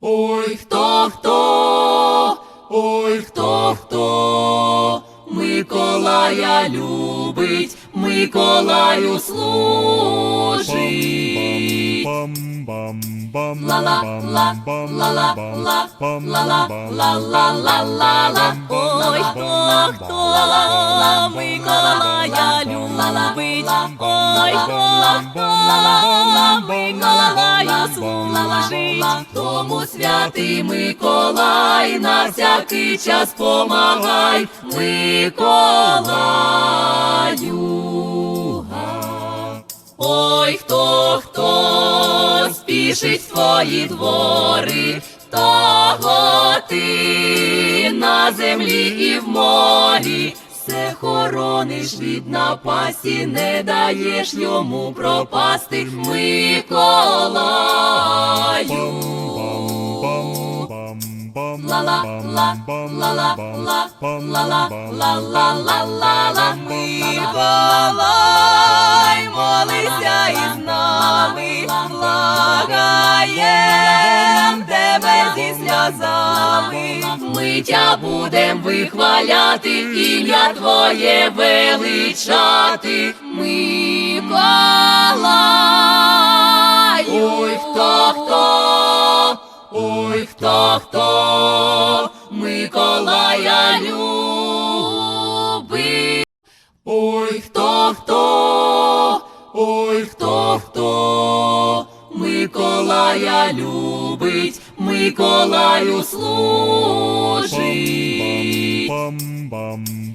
Ой, хто хто, ой, хто хто, Миколая любить, Миколаю служить. Ла-ла-ла-ла-ла-ла-ла-ла-ла-ла-ла. Ой, хто, хто Миколая любить, ой, хто, хто Миколаю служить. Тому святий Миколай на всякий час помагай, Миколаю. Ой, хто, хто спішить в твої двори, того ти на землі і в морі борониш від напасті, не даєш йому пропасти, Миколаю. Ла-ла, ла, ла-ла, ла, ла-ла, ла-ла-ла-ла-ла, Миколай, молися із нами, благаєм тебе зі сльозами. Ми тя будем вихваляти, ім'я Твоє величати, Миколай. Ой, хто хто, ой, хто хто, Миколая любить. Ой, хто хто, ой, хто хто, Миколая любить, Миколаю служить.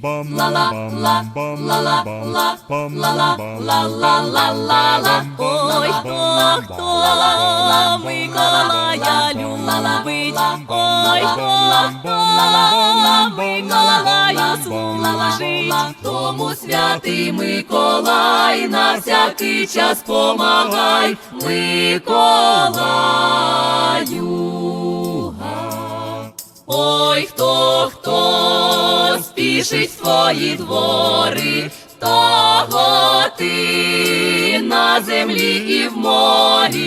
Ла-ла-ла-ла-ла-ла-ла-ла-ла-ла. Ой, хто, хто Миколая любить, ой, хто. Тому святий Миколай на всякий час помагай, Миколаю. Спішить в твої двори, того ти на землі і в морі.